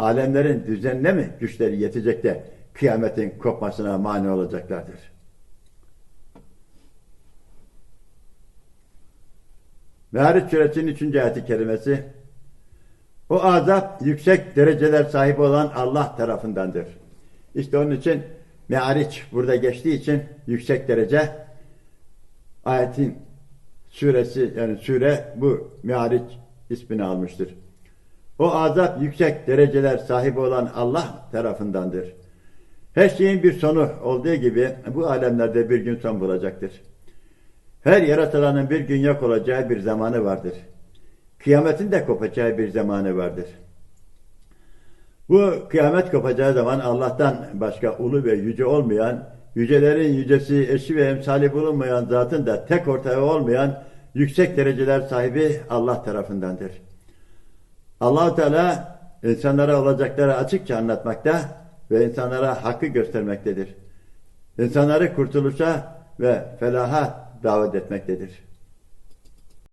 alemlerin düzenine mi güçleri yetecek de kıyametin kopmasına mani olacaklardır? Me'ariç suresinin 3. ayeti kerimesi o azap yüksek dereceler sahibi olan Allah tarafındandır. İşte onun için Me'ariç burada geçtiği için yüksek derece ayetin suresi yani sure bu Me'ariç ismini almıştır. O azap yüksek dereceler sahibi olan Allah tarafındandır. Her şeyin bir sonu olduğu gibi bu alemlerde bir gün son bulacaktır. Her yaratılanın bir gün yok olacağı bir zamanı vardır. Kıyametin de kopacağı bir zamanı vardır. Bu kıyamet kopacağı zaman Allah'tan başka ulu ve yüce olmayan, yücelerin yücesi, eşi ve emsali bulunmayan zatın da tek ortağı olmayan yüksek dereceler sahibi Allah tarafındandır. Allah Teala insanlara olacakları açıkça anlatmakta ve insanlara hakkı göstermektedir. İnsanları kurtuluşa ve felaha davet etmektedir.